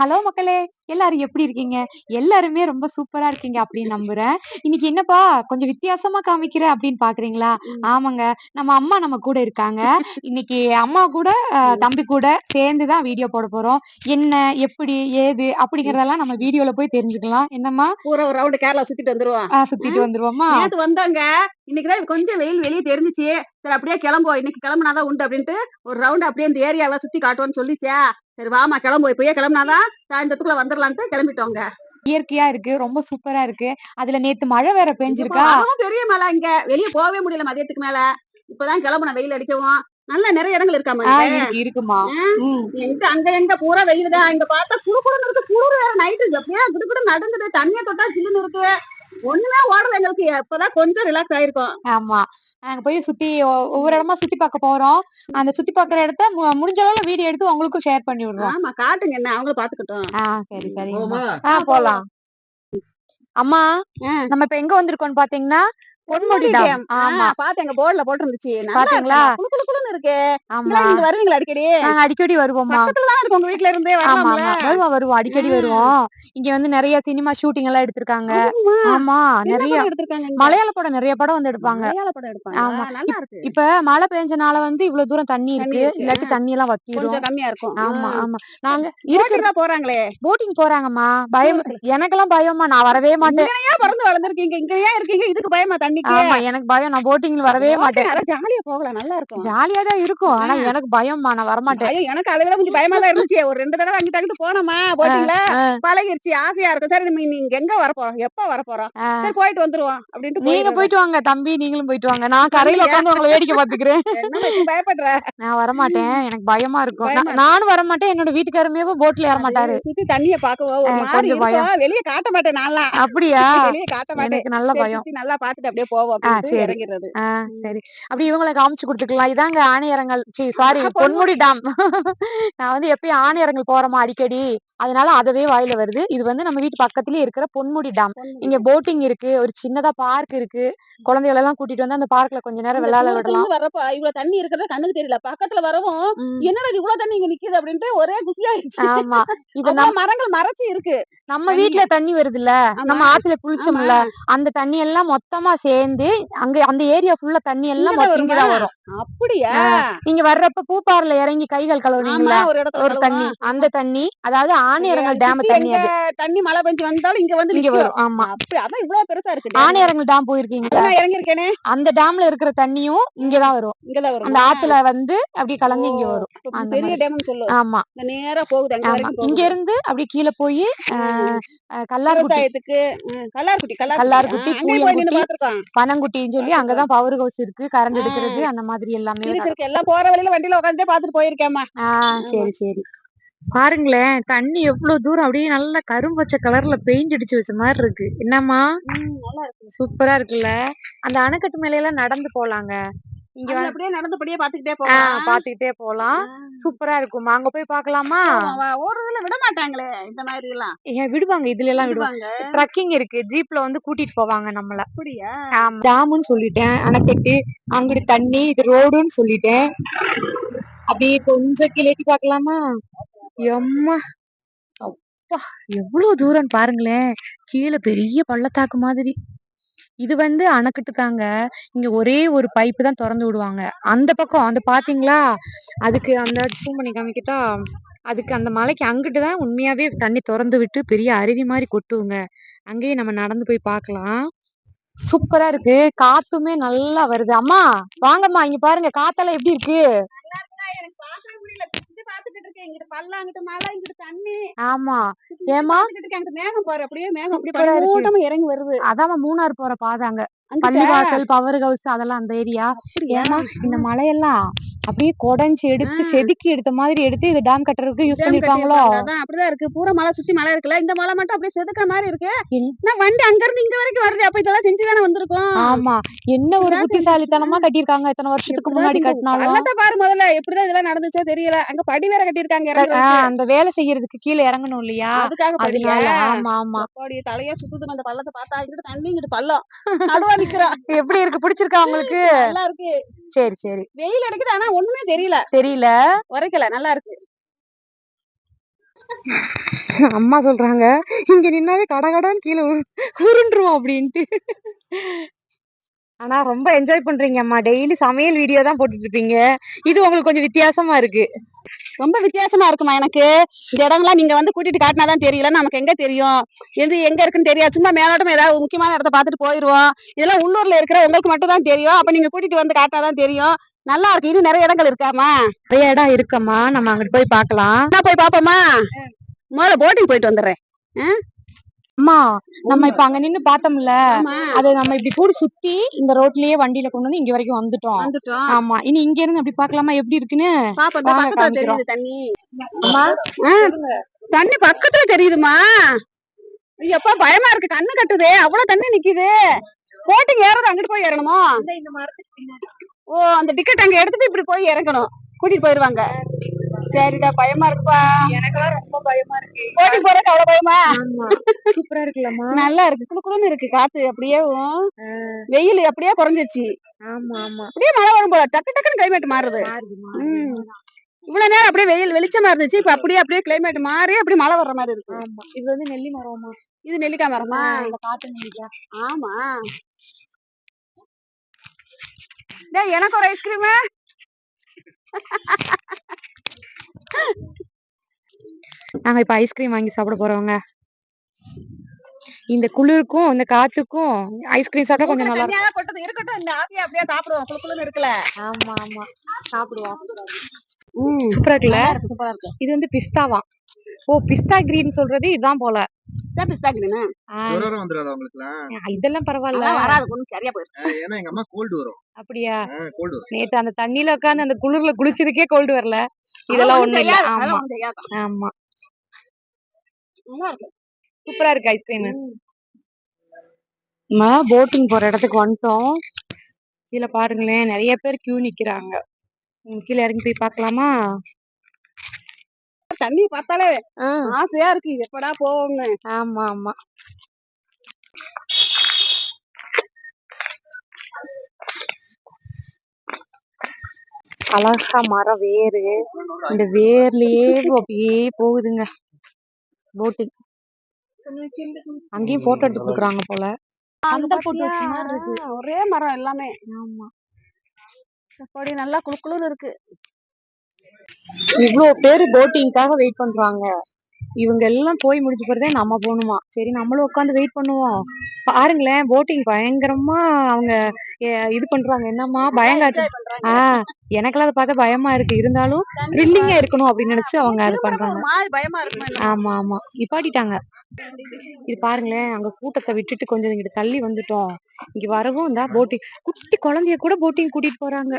Hello மக்களே எல்லாரும் எப்படி இருக்கீங்க? எல்லாருமே ரொம்ப சூப்பரா இருக்கீங்க அப்படின்னு நம்புறேன். இன்னைக்கு என்னப்பா கொஞ்சம் வித்தியாசமா காமிக்கிற அப்படின்னு பாக்குறீங்களா? ஆமாங்க நம்ம அம்மா நம்ம கூட இருக்காங்க. இன்னைக்கு அம்மா கூட தம்பி கூட சேர்ந்துதான் வீடியோ போட போறோம். என்ன எப்படி ஏது அப்படிங்கறதெல்லாம் நம்ம வீடியோல போய் தெரிஞ்சுக்கலாம். என்னம்மா? ஒரு ரவுண்டு கேரளா சுத்திட்டு வந்துருவோம். சுத்திட்டு வந்துருவோமா நேத்து வந்தாங்க. இன்னைக்குதான் கொஞ்சம் வெயில் வெளியே தெரிஞ்சுச்சு. சரி அப்படியே கிளம்புவோம். இன்னைக்கு கிளம்புனாதான் உண்டு அப்படின்ட்டு ஒரு ரவுண்டு அப்படியே இந்த ஏரியாவை சுத்தி காட்டுவோம்னு சொல்லிச்சே. சரி வாமா கிளம்புவோம் இப்பயே கிளம்புனாதான் சாயந்தரத்துக்குள்ள வந்துடலான்ட்டு கிளம்பிட்டோங்க. இயற்கையா இருக்கு. ரொம்ப சூப்பரா இருக்கு. அதுல நேத்து மழை வேற பெஞ்சிருக்கா? பெரிய மலை இங்க. வெளியே போகவே முடியல மதியத்துக்கு மேல. இப்பதான் கிளம்புன வெயில் அடிக்கவும். நல்ல நிறைய இடங்கள் இருக்காம? இருக்குமா எங்க அங்க எங்க? பூரா வெயில் தான் இங்க பார்த்தா குளு குளுன்னு இருக்கு. குளிர் வேற நைட்டு எப்படியா குடு நடுங்குது. தண்ணியை தொட்டா ஜில்லுன்னு இருக்கு. ஒண்ணுமே ஓடல எங்களுக்கு. இப்பதான் கொஞ்சம் ரிலாக்ஸ் ஆயிருக்கும். ஆமா. நாங்க போய் சுத்தி ஒவ்வொரு இடமா சுத்தி பார்க்க போறோம். அந்த சுத்தி பார்க்குற இடத்த மு- முடிஞ்ச அளவுல வீடியோ எடுத்து உங்களுக்கும் ஷேர் பண்ணி விடுறோம். ஆமா காட்டுங்க என்ன அவங்களும் பாத்துக்கிட்டோம் ஆ சரி சரி. ஆ போலாம். அம்மா. நம்ம இப்ப எங்க வந்திருக்கோம் பாத்தீங்கன்னா பொன்முடி டேம் ஆமா. பாத்து எங்க போர்டுல போட்டுருந்துச்சு. பாத்தீங்களா? இருக்கு. ஆமா. நீங்க வருவீங்களா அடிக்கடி? நாங்க அடிக்கடி வருவோம்மா. பக்கத்துல தான் இருக்கு உங்க வீட்ல இருந்தே ஆமா வரலாம்ல ஆமா வருவோம் வருவோம். அடிக்கடி. வருவோம். இங்க வந்து நிறைய சினிமா ஷூட்டிங் எல்லாம் எடுத்திருக்காங்க. ஆமா நிறைய? மலையாள படம் நிறைய படம் வந்து எடுப்பாங்க. மலையாள படம் எடுப்பாங்க ஆமா. நல்லா இருக்கு. இப்ப மழை பெஞ்சனால வந்து இவ்வளவு தூரம் தண்ணி தண்ணி இருக்கு. இல்லாட்டி தண்ணி எல்லாம் வத்திரும். கம்மியா இருக்கும். ஆமா ஆமா. நாங்க இருக்கிற போறாங்களே. போட்டிங் போறாங்கம்மா. பயம் எனக்கெல்லாம் பயம்மா. நான் வரவே மாட்டேன். பிறந்து வளர்ந்துருக்கீங்க. இங்க ஏன் இருக்கீங்க. இதுக்கு பயமா ஆமா எனக்கு பயம். நான் போட்டிங்ல வரவே மாட்டேன். ஜாலியா போகலாம் நல்லா இருக்கும். ஜாலியா தான் இருக்கும். ஆனா எனக்கு பயம்மா நான் வரமாட்டேன். எனக்கு அதை விட கொஞ்சம் பயமா தான் இருந்துச்சு. ஒரு ரெண்டு தடவை அங்கிட்ட அங்கிட்டு போனோமா போட்டீங்களா ஆ. பழகிருச்சு ஆசையா இருக்கும். சரி நம்ம நீங்க எங்க வர போறோம் எப்ப வர போறோம். சரி போயிட்டு வந்துருவோம் அப்படின்ட்டு நீங்க. போயிட்டு வாங்க தம்பி. நீங்களும் போயிட்டு வாங்க. நான் கரையில உட்காந்து உங்களை வேடிக்கை பாத்துக்கிறேன் பயப்படுற? நான் வரமாட்டேன். எனக்கு பயமா இருக்கும். நான்- நானும் வரமாட்டேன். என்னோட வீட்டுக்காரமே போட்ல ஏற மாட்டாரு. சுத்தி தண்ணிய பாக்கவோ கொஞ்சம் பயம். வெளிய காட்ட மாட்டேன் நான்லாம். அப்படியா? வெளிய காட்ட மாட்டேன். எனக்கு நல்ல பயம். நல்லா பாத்துட்டு அப்படியே போவோம் ஆ, அப்படின்ட்டு சரி. அப்படி இவங்களை காமிச்சு கொடுத்துக்கலாம். இதாங்க ஆணையரங்கள். சி சாரி பொன்முடி டேம். நான் வந்து எப்பயும் ஆணையரங்கள் போறோமா அடிக்கடி. அதனால அதவே வாயில வருது. இது வந்து நம்ம வீட்டு பக்கத்துலயே இருக்கிற பொன்முடி டேம் இங்க போட்டிங் இருக்கு. ஒரு சின்னதா பார்க் இருக்கு. குழந்தைகளை எல்லாம் கூட்டிட்டு வந்து அந்த பார்க்ல கொஞ்ச நேரம் விளையாட விடலாம். வரப்ப இவ்வளவு தண்ணி இருக்கிறத கண்ணுக்கு தெரியல. பக்கத்துல வரவும் என்னடா இவ்வளவு தண்ணி இங்க நிக்குது அப்படின்ட்டு ஒரே குசியாயிடுச்சு ஆமா. இது நம்ம மரங்கள் மறைச்சு இருக்கு. நம்ம. வீட்ல தண்ணி வருதுல்ல. ஆமா. நம்ம ஆத்துல குளிச்சோம்ல அந்த தண்ணி எல்லாம் மொத்தமா சேர்ந்து அங்க அந்த ஏரியா ஃபுல்லா தண்ணி எல்லாம் இங்கதான் வருமா? அப்படியா? நீங்க வர்றப்ப பூப்பாறுல இறங்கி கைகள் கழுவுனீங்களா? ஒரு தண்ணி. அந்த தண்ணி. அதாவது ஆணையரங்கள் டேம் தண்ணி அது. தண்ணி மழை பெஞ்சு வந்தாலும் இங்க வந்து இங்க. வரும். ஆமா. அதான் இவ்வளவு பெருசா இருக்கு dam. ஆணையரங்கள் டேம் போயிருக்கீங்களா? இறங்கிருக்கேனே அந்த டேம்ல இருக்கிற தண்ணியும் இங்கதான் வரும். இங்கதான் வரும். அந்த ஆத்துல வந்து அப்படி கலந்து இங்க வரும். பெரிய. டேம்னு சொல்லு. ஆமா. இந்த நேரா போகுது அங்க ஆமா. வரைக்கும் இங்க. இருந்து அப்படி கீழே போய் கல்லார்குட்டி. விவசாயத்துக்கு ம், கல்லார்குட்டி கல்லார்குட்டி, பூயங்குட்டி. பனங்குட்டின்னு சொல்லி அங்கதான் பவர் ஹவுஸ் இருக்கு. கரண்ட் எடுக்கிறது அந்த மாதிரி எல்லாமே இருக்கு. எல்லாம் போற வழியில வண்டியில உட்காந்துட்டே பாத்துட்டு போயிருக்கேம்மா. சரி சரி. பாருங்களேன் தண்ணி எவ்வளவு தூரம் அப்படியே நல்லா கரும்பச்சை கலர்ல பெயிண்ட் அடிச்சு வச்ச மாதிரி இருக்கு. என்னம்மா? நல்லா இருக்கு. சூப்பரா இருக்குல்ல? அந்த அணைக்கட்டு மேல எல்லாம் நடந்து போலாங்க. இங்க அப்படியே நடந்தபடியே பாத்துக்கிட்டே ஆ, போகலாம். பாத்துக்கிட்டே போலாம் சூப்பரா இருக்குமா அங்க போய் வா, ஓடுறதுல விட மாட்டாங்களே இந்த மாதிரி எல்லாம் ஏன் விடுவாங்க. இதுல எல்லாம் விடுவாங்க. ட்ரக்கிங் இருக்கு. ஜீப்ல வந்து கூட்டிட்டு போவாங்க நம்மள. அப்படியா? டேமுன்னு சொல்லிட்டேன். அணைக்கட்டு அங்கிட்டு தண்ணி இது ரோடுன்னு சொல்லிட்டேன். அப்படியே கொஞ்சம் கீழே எட்டி பார்க்கலாமா? எம்மா! அப்பா! எவ்வளவு தூரம் பாருங்களேன் கீழே பெரிய பள்ளத்தாக்கு மாதிரி. இது வந்து அணைக்கட்டு தாங்க இங்க ஒரே ஒரு பைப்பு தான் திறந்து விடுவாங்க. அந்த பக்கம் அந்த பாத்தீங்களா? அதுக்கு அந்த ஜூம் பண்ணி காமிக்கிட்டா? அதுக்கு அந்த மலைக்கு அங்கிட்டு தான் உண்மையாவே தண்ணி திறந்து விட்டு பெரிய அருவி மாதிரி கொட்டுவோங்க அங்கேயே நம்ம நடந்து போய் பார்க்கலாம் சூப்பரா இருக்கு. காத்துமே நல்லா வருது. அம்மா வாங்கம்மா இங்க பாருங்க. காத்தெல்லாம் எப்படி இருக்கு? பாத்துக்கிட்டு இருக்கேன். இங்கிட்டு தண்ணி. ஆமா. இருக்கேன். அங்கிட்டு மேகம் பாரு. அப்படியே மேகம் அப்படியே. பனிமூட்டமா இறங்கி வருது. அதான் மூணார் போற பாதை அங்க. அங்கிட்ட? பள்ளிவாசல் பவர் ஹவுஸ் அதெல்லாம் அந்த ஏரியா? ஏமா இந்த மலையெல்லாம் அப்படியே கொடைஞ்சு எடுத்து செதுக்கி எடுத்த மாதிரி எடுத்து இது டேம் கட்டுறதுக்கு யூஸ் Dam பண்ணிருப்பாங்களோ. அதான் அப்படிதான் இருக்கு. பூரா மலை சுத்தி மலை இருக்குல்ல இந்த மலை மட்டும் அப்படியே செதுக்க மாதிரி இருக்கு. என்ன? நான் வண்டி அங்க இருந்து இங்க வரைக்கும் வருது. அப்ப இதெல்லாம் செஞ்சுதானே வந்திருக்கோம். ஆமா. என்ன ஒரு இப்படிதான் புத்திசாலித்தனமா கட்டியிருக்காங்க இத்தனை வருஷத்துக்கு முன்னாடி கட்டினாலும். பள்ளத்தை பாரு முதல்ல எப்படிதான் இதெல்லாம் நடந்துச்சோ தெரியல. அங்க படி வேற கட்டியிருக்காங்க ஆ, இறங்குறதுக்கு. அந்த வேலை செய்யறதுக்கு கீழே இறங்கணும் இல்லையா? அதுக்காக படியா அதனால ஆமா ஆமா. அப்பாடி தலையா சுத்துது அந்த பள்ளத்தை பார்த்தா இங்கிட்டு தண்ணி இங்கிட்டு பள்ளம். நடுவா நிக்கிறா. எப்படி இருக்கு? பிடிச்சிருக்கா உங்களுக்கு? நல்லா இருக்கு. சரி சரி. வெயில் அடிக்குது. ஆனா ஒண்ணுமே தெரியல. தெரியல. உரைக்கல. நல்லா இருக்கு. அம்மா சொல்றாங்க இங்க நின்னாவே கடகடான்னு கீழே உருண்டுருவோம் அப்படின்ட்டு. ஆனா ரொம்ப என்ஜாய் பண்றீங்க அம்மா டெய்லி சமையல் வீடியோ தான் போட்டுட்டு இருப்பீங்க இது உங்களுக்கு கொஞ்சம் வித்தியாசமா இருக்கு. ரொம்ப வித்தியாசமா இருக்குமா எனக்கு? இந்த இடம்லாம் நீங்க வந்து கூட்டிட்டு காட்டினாதான் தெரியல. நமக்கு எங்க தெரியும்? எது எங்க இருக்குன்னு தெரியாது. சும்மா மேலோட்டம் ஏதாவது முக்கியமான இடத்த பார்த்துட்டு போயிருவோம். இதெல்லாம் உள்ளூர்ல இருக்கிற உங்களுக்கு மட்டும் தான் தெரியும். அப்ப நீங்க கூட்டிட்டு வந்து காட்டினாதான் தெரியும். நல்லா இருக்கு. இன்னும் நிறைய இடங்கள் இருக்காமா? நிறைய இடம் இருக்கம்மா. நம்ம அங்கிட்டு போய் பார்க்கலாம். நான் போய் பாப்போமா முதல்ல போட்டிங் போயிட்டு வந்துடுறேன். அம்மா நம்ம இப்ப அங்க நின்னு பார்த்தோம்ல ஆமா. அது நம்ம இப்படி கூட சுத்தி இந்த ரோட்லயே வண்டியில கொண்டு வந்து இங்க வரைக்கும் வந்துட்டோம். வந்துட்டோம். ஆமா. இனி இங்க இருந்து அப்படி பார்க்கலாமா? எப்படி இருக்குன்னு தண்ணி. பக்கத்துல தெரியுதுமா எப்பா பயமா இருக்கு. கண்ணு கட்டுதே. அவ்வளவு தண்ணி நிக்குது. போட்டிங் ஏறது அங்கிட்டு போய் ஏறணுமோ? ஓ அந்த டிக்கெட் அங்க எடுத்துட்டு இப்படி போய் இறங்கணும். கூட்டிட்டு போயிருவாங்க. சரிடா பயமா இருக்குப்பா. எனக்கெல்லாம் ரொம்ப பயமா இருக்கு. போட்டிங் போறதுக்கு அவ்வளவு பயமா? ஆமா சூப்பரா இருக்குல்லம்மா. நல்லா இருக்கு. குளு குளுன்னு இருக்கு காத்து அப்படியே. வெயில் அப்படியே குறைஞ்சிருச்சு. ஆமா ஆமா. அப்படியே மழை வரும் போல. டக்கு டக்குன்னு கிளைமேட் மாறுது. இவ்வளவு நேரம் அப்படியே வெயில் வெளிச்சமா இருந்துச்சு. இப்ப அப்படியே அப்படியே கிளைமேட் மாறி அப்படியே மழை வர்ற மாதிரி இருக்கு. ஆமா. இது வந்து நெல்லி மரமா இது நெல்லிக்காய் மரமா? இந்த காட்டு நெல்லிக்காய். ஆமா. டேய் எனக்கு ஒரு ஐஸ்கிரீம் நாங்க இப்ப ஐஸ்கிரீம் வாங்கி சாப்பிட போறோங்க இந்த குளிருக்கும் இந்த காத்துக்கும் ஐஸ்கிரீம் சாப்பிட்டா கொஞ்சம் நல்லா இருக்கும் இருக்கட்டும் இந்த ஆவியை அப்படியே சாப்பிடுவோம். குளு குளுன்னு இருக்குல்ல. ஆமா ஆமா. சாப்பிடுவோம். ம். சூப்பரா இருக்குல்ல? சூப்பரா இருக்கு. இது வந்து பிஸ்தாவா ஓ பிஸ்தா கிரீன் சொல்றது இதான் போல. பிஸ்தா கிரீனு? இதெல்லாம் பரவாயில்ல. வராது சரியா போயிடும். அஹ் ஏன்னா எங்க அம்மா கோல்டு வரும். அப்படியா? நேத்து அந்த தண்ணியில உட்காந்து அந்த குளிர்ல குளிச்சதுக்கே கோல்டு வரல. இதெல்லாம் ஒண்ணும் இல்ல. ஆமா. ஆமா. நல்லா இருக்கு? சூப்பரா இருக்கு ஐஸ்கிரீம் நம்ம போட்டிங் போற இடத்துக்கு வந்துட்டோம். கீழே பாருங்களேன் நிறைய பேர் கியூ நிக்கிறாங்க. கீழே இறங்கி போய் பார்க்கலாமா? தண்ணி பார்த்தாலே ஆசையா இருக்கு. எப்படா போவோம்னு ஆமா ஆமா. அழகா மரம் வேரு. இந்த வேர்லயே அப்படியே போகுதுங்க. போட்டிங் அங்கேயும் போட்டோ எடுத்து கொடுக்குறாங்க போல. அந்த போட்டோ மாதிரி இருக்கு. ஒரே மரம் எல்லாமே. ஆமா. அப்படி நல்லா குளு குளுன்னு இருக்கு. இவ்ளோ பேரு போட்டிங்காக வெயிட் பண்றாங்க. இவங்க எல்லாம் போய் முடிஞ்ச பிறகு நம்ம போகணுமா? சரி நம்மளும் உட்காந்து வெயிட் பண்ணுவோம். பாருங்களேன் போட்டிங் பயங்கரமா அவங்க இது பண்றாங்க. என்னம்மா பயங்காட்டு. ஆஹ் எனக்கெல்லாம் அதை பார்த்தா பயமா இருக்கு. இருந்தாலும் த்ரில்லிங்கா இருக்கணும் அப்படின்னு நினைச்சு அவங்க அது பண்றாங்க. ஆமா ஆமா. நிப்பாட்டிட்டாங்க. இது பாருங்களேன் அங்க கூட்டத்தை விட்டுட்டு கொஞ்சம் இங்கிட்டு தள்ளி வந்துட்டோம். இங்க வரவும் இந்த போட்டிங் குட்டி குழந்தைய கூட போட்டிங் கூட்டிட்டு போறாங்க.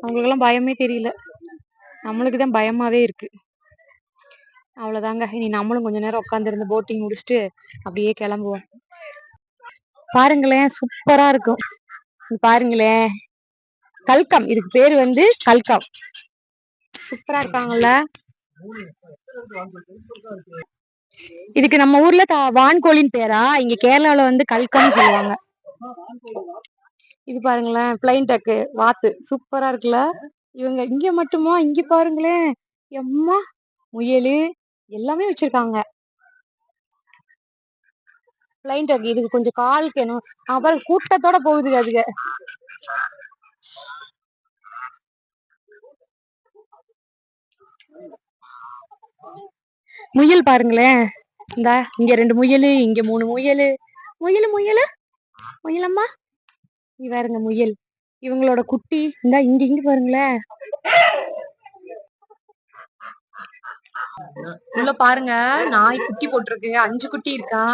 அவங்களுக்கெல்லாம் பயமே தெரியல. நம்மளுக்கு தான் பயமாவே இருக்கு. அவ்வளவுதாங்க. இனி நம்மளும் கொஞ்ச நேரம் உட்காந்துருந்து போட்டிங் முடிச்சுட்டு அப்படியே கிளம்புவோம். பாருங்களேன் சூப்பரா இருக்கும். பாருங்களேன். கல்கம் இதுக்கு பேரு வந்து கல்கம். சூப்பரா இருக்காங்கல்ல. இதுக்கு நம்ம ஊர்ல த- வான்கோழின்னு பேரா? இங்க கேரளால வந்து கல்கம்னு சொல்லுவாங்க. இது பாருங்களேன் பிளைன் டக்கு வாத்து. சூப்பரா இருக்குல்ல? இவங்க இங்க மட்டுமா? இங்க பாருங்களேன். எம்மா? முயலு. எல்லாமே வச்சிருக்காங்க. பிளைன் டக் இதுக்கு கொஞ்சம் காலுக்கு என்ன அப்புறம் கூட்டத்தோட போகுது அதுக. முயல் பாருங்களேன். இந்த இங்க ரெண்டு முயலு இங்க மூணு முயலு. முயலு முயலு. முயலம்மா. இங்க இந்த முயல். இவங்களோட குட்டி இந்த இங்க இங்க பாருங்களேன். உள்ள பாருங்க நாய் குட்டி போட்டிருக்கு. அஞ்சு குட்டி இருக்கா?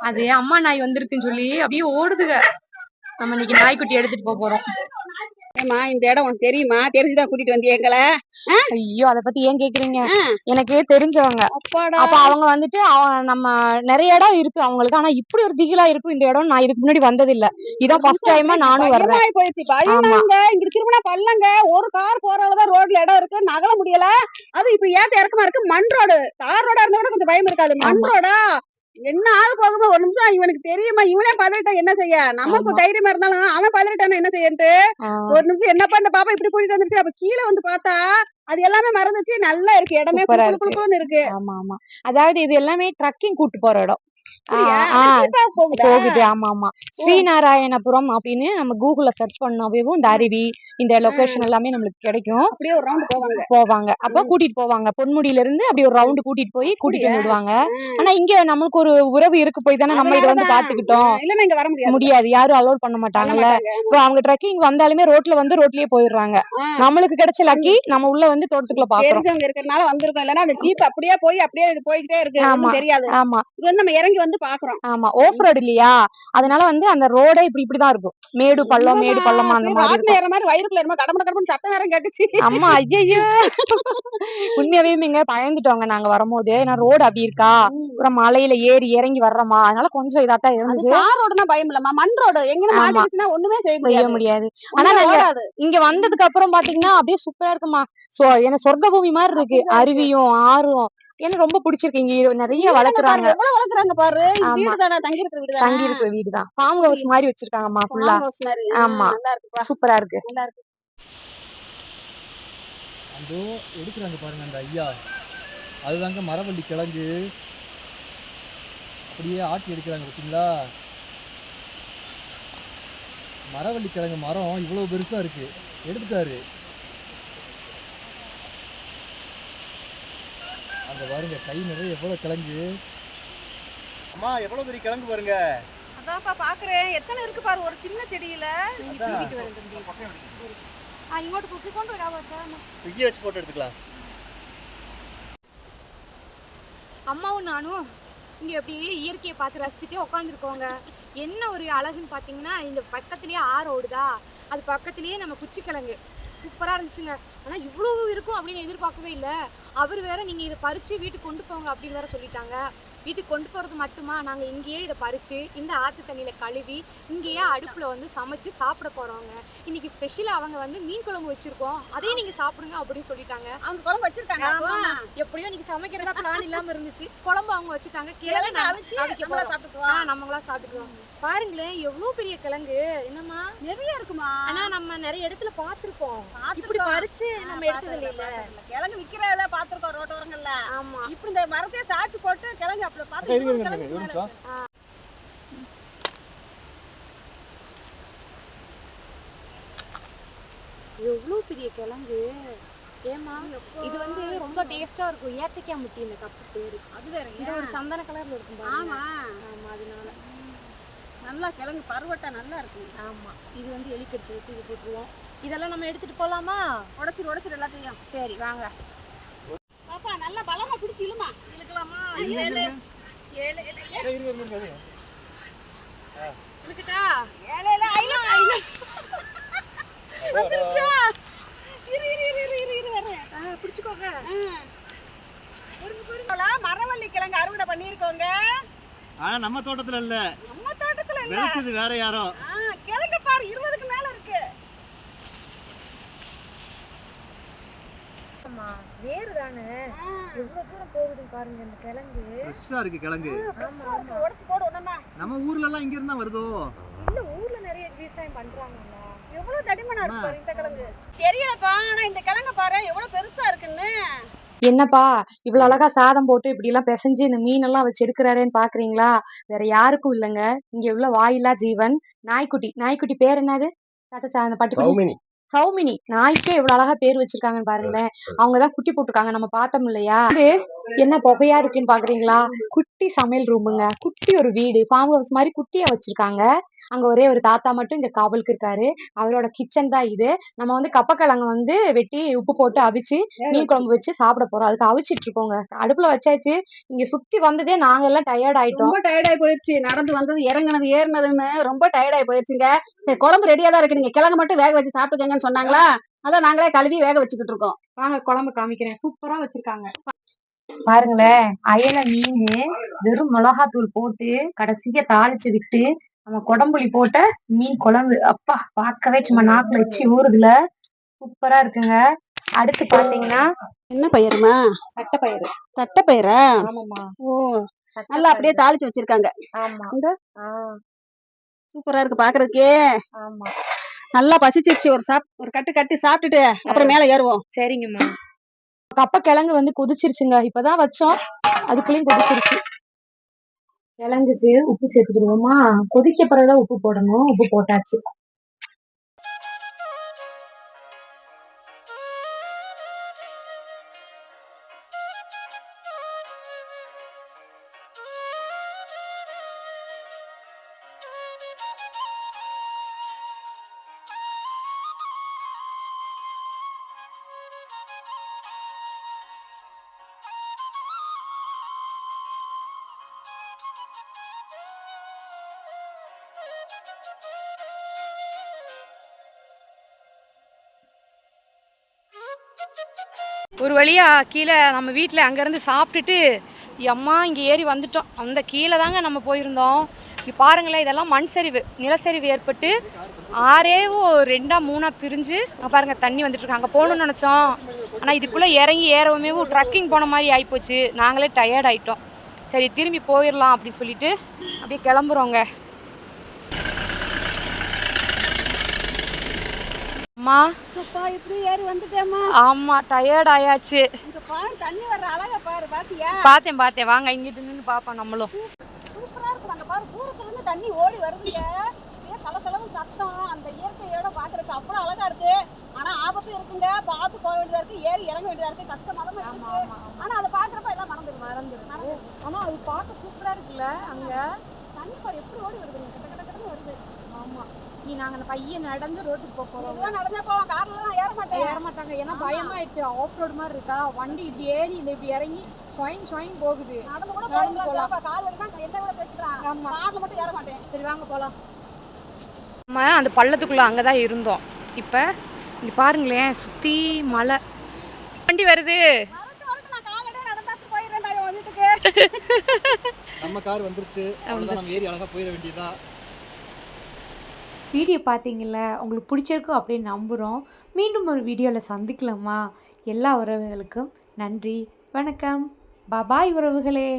அது அம்மா நாய் வந்திருக்குன்னு சொல்லி அப்படியே ஓடுதுங்க. நம்ம இன்னைக்கு நாய்க்குட்டி எடுத்துட்டு போக போறோம். ஏம்மா இந்த இடம் உனக்கு தெரியுமா? தெரிஞ்சுதான் கூட்டிட்டு எங்களை. ஐயோ அத பத்தி ஏன் கேக்குறீங்க. எனக்கே தெரிஞ்சவங்க. அப்ப அவங்க வந்துட்டு நம்ம நிறைய இடம் இருக்கு அவங்களுக்கு. ஆனா இப்படி ஒரு திகிலா இருக்கும் இந்த இடம் நான் இதுக்கு முன்னாடி வந்தது இல்ல இதான் ஃபர்ஸ்ட் டைமா நானும் வர்றேன். போயிடுச்சு. பயமாங்க இங்க திரும்பினா பள்ளங்க ஒரு கார் போறதுதான் ரோட்ல இடம் இருக்கு. நகல முடியல. அது இப்ப ஏத்த இறக்கமா இருக்கு? மண் ரோடு தார் ரோடா இருந்தா கூட கொஞ்சம் பயம் இருக்காது. மண் ரோடா என்ன ஆள் போகும்போது ஒரு நிமிஷம் இவனுக்கு தெரியுமா? இவனே பதறிட்டா என்ன செய்ய? நமக்கு. தைரியமா இருந்தாலும் அவன் பதறிட்டானா என்ன செய்யன்ட்டு? ஒரு நிமிஷம் என்னப்பா இந்த பாப்பா இப்படி கூட்டிட்டு வந்துருச்சு? அப்ப கீழே வந்து பார்த்தா அது எல்லாமே மறந்துச்சு. நல்லா இருக்கு. இடமே இருக்கு. ஆமா ஆமா அதாவது இது எல்லாமே ட்ரக்கிங் கூட்டு போற இடம். அப்படியா? போகுதா? போகுது. ஆமா ஆமா ஸ்ரீநாராயணபுரம் அப்படின்னு நம்ம கூகுள்ல சர்ச் பண்ணாவேவும் இந்த அருவி இந்த லொகேஷன் எல்லாமே நம்மளுக்கு கிடைக்கும். அப்படியே ஒரு ரவுண்ட் போவாங்க. போவாங்க. அப்ப கூட்டிட்டு போவாங்க. பொன்முடியில இருந்து அப்படி ஒரு ரவுண்டு கூட்டிட்டு போய் கூட்டிட்டு வந்து விடுவாங்க. ஆனா இங்க நமக்கு ஒரு உறவு இருக்கு போய் தானே நம்ம இதை வந்து அதனாலதான். பாத்துக்கிட்டோம். இல்லன்னா இங்க வர முடியாது. முடியாது. யாரும் அலோட் பண்ண பண்ண மாட்டாங்கல்ல. மாட்டாங்க. இப்போ அவங்க ட்ரெக்கிங் வந்தாலுமே ரோட்ல வந்து ரோட்லயே போயிடுறாங்க. ஆ. நம்மளுக்கு கிடைச்ச லக்கி நம்ம உள்ள வந்து தோட்டத்துக்குள்ள பாக்குறோம். தெரிஞ்சவங்க இருக்கறனால வந்திருக்கோம். இல்லன்னா அந்த ஜீப் அப்படியே போய் அப்படியே இது போய்கிட்டே இருக்கு. ஆமா. ஒண்ணும் தெரியாது. ஆமா. இது வந்து நம்ம இறங்கி வந்து பாக்குறோம். ஆமா ஓஃப் ரோடு இல்லையா? அதனால வந்து அந்த ரோடே இப்படி இப்படிதான் இருக்கும். மேடு பள்ளம் மேடு பள்ளமா அந்த மாதிரி இருக்கும். ஏற மாதிரி வயிறுக்குள்ள என்னமோ கடமட கடமட சத்தம் வேற கேட்டுச்சு. அம்மா ஐயையோ. உண்மையாவே இங்க பயந்துட்டோங்க நாங்க வரும்போது. ஏன்னா ரோடு அப்படி இருக்கா? அப்புறம் மலையில ஏறி இறங்கி வர்றோமா? அதனால கொஞ்சம் இதாத்தான் இருந்துச்சு. கார் ரோடுனா பயம் இல்லம்மா. மண் ரோடு. எங்கன்னு ஆமா. ஒண்ணுமே செய்ய செய்ய முடியாது. முடியாது. ஆனா ஒண்ணுமே நாங்க ஓடாது. இங்க வந்ததுக்கு அப்புறம் பாத்தீங்கன்னா அப்படியே சூப்பரா இருக்குமா. சோ எனக்கு சொர்க்க பூமி மாதிரி இருக்கு. அருவியும் ஆறும். எனக்கு ரொம்ப பிடிச்சிருக்கு இங்க இது நிறைய வளர்க்குறாங்க வளர்க்குறாங்க பாரு. வீடு தானே தங்கி இருக்கிற வீடு. வீடுதான் ஃபார்ம் ஹவுஸ் மாதிரி. வச்சிருக்காங்கம்மா ஃபுல்லா ஆமா. நல்லா இருக்குப்பா. சூப்பரா இருக்கு. நல்லா இருக்கு. அந்த எடுக்கிறாங்க பாருங்க அந்த ஐயா. அதுதாங்க மரவள்ளி கிழங்கு. அப்படியே ஆட்டி எடுக்கிறாங்க பார்த்தீங்களா மரவள்ளி கிழங்கு மரம் இவ்வளவு பெருசா இருக்கு. எடுத்துட்டாரு. அந்த பாருங்க கை நிறைய எவ்வளவு கிழங்கு. அம்மா எவ்வளவு பெரிய கிழங்கு பாருங்க. அதான்ப்பா பாக்குறேன். எத்தனை இருக்கு பாரு ஒரு சின்ன செடியில. இங்கோட்டு குத்தி கொண்டு இங்கே வச்சு போட்டோ எடுத்துக்கலாம். அம்மாவும் நானும் இங்கே அப்படியே இயற்கையை பார்த்து ரசிச்சுட்டே உட்காந்துருக்கோங்க என்ன ஒரு அழகுன்னு பார்த்தீங்கன்னா இந்த பக்கத்துலேயே ஆறு ஓடுதா? அது பக்கத்துலேயே நம்ம குச்சிக்கிழங்கு. சூப்பராக இருந்துச்சுங்க. ஆனால் இவ்வளோ இருக்கும் அப்படின்னு எதிர்பார்க்கவே இல்லை. அவர் வேற நீங்கள் இதை பறித்து வீட்டுக்கு கொண்டு போங்க அப்படின்னு வேற சொல்லிட்டாங்க. வீட்டுக்கு கொண்டு போகிறது மட்டுமா? நாங்கள் இங்கேயே இதை பறித்து இந்த ஆற்று தண்ணியில் கழுவி இங்கேயே அடுப்பில் வந்து சமைச்சு சாப்பிட போகிறோங்க இன்னைக்கு ஸ்பெஷலாக அவங்க வந்து மீன் குழம்பு வச்சுருக்கோம். அதையும் நீங்கள் சாப்பிடுங்க அப்படின்னு சொல்லிட்டாங்க. அவங்க குழம்பு வச்சிருக்காங்க. எப்படியோ நீங்க சமைக்கிறதா பிளான் இல்லாம இருந்துச்சு. குழம்பு அவங்க வச்சுட்டாங்க. கிழங்கு கிழங்கு நாங்க அவிச்சு அவிக்க நம்மளா போறோம். சாப்பிட்டுக்குவோம். பாருங்களேன் எவ்வளவு பெரிய கிழங்கு. என்னம்மா? நிறைய இருக்குமா? ஆனா நம்ம நிறைய இடத்துல பாத்திருப்போம் இப்படி பார்த்திருக்கோம். பறிச்சு நம்ம எடுத்தது இல்ல. கிழங்கு விக்கிறத பாத்துருக்கோம் ரோட்டோரங்கள்ல. ஆமா. இப்படி இந்த மரத்தையே சாட்சி போட்டு கிழங்கு இருங்க ஒரு நிமிஷம் எவ்வளவு பெரிய கிழங்கு? ஏமா இது வந்து ரொம்ப டேஸ்டா இருக்கும். ஏத்தைக்காய் முட்டி இந்த கப்பு பேரு. அது வேற இது ஒரு சந்தன கலர்ல இருக்கும் பாருங்க. ஆமா. ஆமா அதனால. நல்லா கிழங்கு பருவட்டா நல்லா இருக்கும். ஆமா. இது வந்து எலி கடிச்சு விட்டு இது போட்டுருவோம். இதெல்லாம் நம்ம எடுத்துட்டு போலாமா? உடைச்சிரு உடைச்சிரு எல்லாத்தையும். சரி வாங்க. பிடிச்சி இழுமா இழுக்கலாமா? ஐலோ ஐலோ இரு இரு. இரு இரு இரு இரு. வரேன் ஆ, பிடிச்சுக்கோங்க. மரவள்ளி கிழங்கு அறுவடை பண்ணிருக்கோங்க ஆனா நம்ம தோட்டத்துல இல்ல. நம்ம தோட்டத்துல இல்ல. வேற யாரோ. ஆ, கிழங்கு பாரு இருபதுக்கு ஆமா வேறு தானே? எவ்வளவு தூரம் போகுதுன்னு பாருங்க இந்த கிழங்கு. ஃப்ரெஷ்ஷா இருக்கு கிழங்கு. உடைச்சு போடு நம்ம ஊர்ல எல்லாம் இங்க இருந்தா வருதோ? இல்ல ஊர்ல நிறைய விவசாயம் பண்றாங்கல்ல எவ்வளவு தடிமனா இருக்கு பாரு இந்த கிழங்கு. தெரியலப்பா ஆனா இந்த கிழங்க பாரு எவ்வளவு பெருசா இருக்குன்னு. என்னப்பா இவ்வளவு அழகா சாதம் போட்டு இப்படி எல்லாம் பிசைஞ்சு இந்த மீன் எல்லாம் வச்சு எடுக்கிறாரேன்னு பாக்குறீங்களா? வேற யாருக்கும் இல்லைங்க. இங்க உள்ள வாயில்லா ஜீவன். நாய்க்குட்டி நாய்க்குட்டி பேர் என்னது? அந்த பட்டுக்குட்டி. சௌமினி நாய்க்கே இவ்வளவு அழகா பேர் வச்சிருக்காங்கன்னு பாருங்களேன். அவங்கதான் குட்டி போட்டிருக்காங்க. நம்ம பார்த்தோம் இல்லையா? இது என்ன புகையா இருக்குன்னு பாக்குறீங்களா? குட்டி சமையல் ரூமுங்க. குட்டி ஒரு வீடு. ஃபார்ம் ஹவுஸ் மாதிரி குட்டியா வச்சிருக்காங்க. அங்க ஒரே ஒரு தாத்தா மட்டும் இங்க காவலுக்கு இருக்காரு. அவரோட கிச்சன் தான் இது. நம்ம வந்து கப்பக்கிழங்கு வந்து வெட்டி உப்பு போட்டு அவிச்சு மீன் குழம்பு வச்சு சாப்பிட போறோம். அதுக்கு அவிச்சிட்டு இருக்கோங்க. அடுப்புல வச்சாச்சு. இங்க சுத்தி வந்ததே நாங்க எல்லாம் டயர்ட் ஆயிட்டோம். ரொம்ப டயர்ட் ஆயி போயிருச்சு. நடந்து வந்தது இறங்குனது ஏறினதுன்னு ரொம்ப டயர்ட் ஆயி போயிருச்சுங்க. குழம்பு ரெடியா தான் இருக்கு. நீங்க கிழங்கு மட்டும் வேக வச்சு சாப்பிட்டுக்கங்கன்னு சொன்னாங்களா? அதான் நாங்களே கழுவி வேக வச்சுக்கிட்டு இருக்கோம். வாங்க குழம்பு காமிக்கிறேன். சூப்பரா வச்சிருக்காங்க. பாருங்களேன் அயல மீன் வெறும் மிளகாத்தூள் போட்டு கடைசியா தாளிச்சு விட்டு நம்ம குடம்புளி போட்ட மீன் குழம்பு. அப்பா பார்க்கவே சும்மா நாக்குல வச்சு ஊறுதுல சூப்பரா இருக்குங்க. அடுத்து பாத்தீங்கன்னா என்ன பயிருமா? தட்டைப்பயிறு தட்டை பயிரா? ஆமாமா ஓ நல்லா அப்படியே தாளிச்சு வச்சிருக்காங்க. ஆமா. இந்த. ஆ. சூப்பரா இருக்கு பாக்குறதுக்கே. ஆமா. நல்லா பசிச்சிருச்சு ஒரு சாப் ஒரு கட்டு கட்டி சாப்பிட்டுட்டு அப்புறம் மேல ஏறுவோம். சரிங்கம்மா. கப்ப கிழங்கு வந்து கொதிச்சிருச்சுங்க. இப்பதான் வச்சோம். அதுக்குள்ளயும் கொதிச்சிருச்சு. கிழங்குக்கு உப்பு சேர்த்துக்கிடுவோமா? கொதிக்க பிறகுதான் உப்பு போடணும். உப்பு போட்டாச்சு. ஒரு வழியாக கீழே நம்ம வீட்டில் அங்கேருந்து சாப்பிட்டுட்டு அம்மா இங்கே ஏறி வந்துட்டோம். அந்த கீழே தாங்க நம்ம போயிருந்தோம். இங்கே பாருங்களேன் இதெல்லாம் மண் சரிவு நிலச்சரிவு ஏற்பட்டு ஆறே ரெண்டா மூணா பிரிஞ்சு பாருங்கள் தண்ணி வந்துட்டுருக்கு. அங்கே போகணும்னு நினச்சோம். ஆனால் இதுக்குள்ளே இறங்கி ஏறவுமே ட்ரக்கிங் போன மாதிரி ஆகிப்போச்சு நாங்களே டயர்ட் ஆகிட்டோம் சரி திரும்பி போயிடலாம் அப்படின்னு சொல்லிட்டு அப்படியே கிளம்புறோங்க. அம்மா. அப்பா இப்படி ஏறி வந்துட்டேம்மா. ஆமாம் டயர்ட் ஆயாச்சு. இங்க பாரு தண்ணி வர்ற அழகா பாரு பாத்தியா? பார்த்தேன் பார்த்தேன் வாங்க இங்கிட்டு நின்று பார்ப்போம் நம்மளும். சூப்பரா இருக்கு. அங்க பாரு தூரத்துல இருந்து தண்ணி ஓடி வருதுங்க. அப்படியே சலசலன்னு சத்தம். அந்த இயற்கையோட பாக்குறதுக்கு அவ்வளவு அழகா இருக்கு. ஆனா ஆபத்தும் இருக்குங்க. பார்த்து போக வேண்டியதா இருக்கு. ஏறி இறங்க வேண்டியதா இருக்கு. கஷ்டமா தான் இருக்கு ஆனா அதை பாக்குறப்ப எல்லாம் மறந்துடும் மறந்துடும் ஆனால் அது பார்க்க சூப்பராக இருக்குல்ல அங்கே? தண்ணி பாரு எப்படி ஓடி வருது கிட்ட கிட்ட கிட்ட வருது ஆமாம் நீ அந்த பையன் நடந்து ரோட்டுக்கு போக இதெல்லாம் நடந்தா போவோம். கார்ல எல்லாம் ஏற மாட்டேன். ஏற மாட்டாங்க. ஏன்னா பயமாயிடுச்சு. ஆஃப் ரோடு மாதிரி இருக்கா? வண்டி இப்படி ஏறி இந்த இப்படி இறங்கி ஸ்வயிங் ஸ்வயிங் போகுது. நடந்து கூட நடந்து போகலாம் கால் வலிதான் எந்த விட ஆமா. கார்ல மட்டும் ஏற மாட்டேன். சரி வாங்க போகலாம் நம்ம அந்த பள்ளத்துக்குள்ளே அங்கே தான் இருந்தோம். இப்போ இங்கே பாருங்களேன் சுற்றி மலை. வண்டி வருது. நம்ம கார் வந்துருச்சு. நம்ம ஏறி அழகா போயிட வேண்டியதுதான். வீடியோ பார்த்தீங்கள உங்களுக்கு பிடிச்சிருக்கும் அப்படின்னு நம்புகிறோம் மீண்டும் ஒரு வீடியோவில் சந்திக்கலாமா? எல்லா உறவுகளுக்கும் நன்றி வணக்கம். பபாய் உறவுகளே.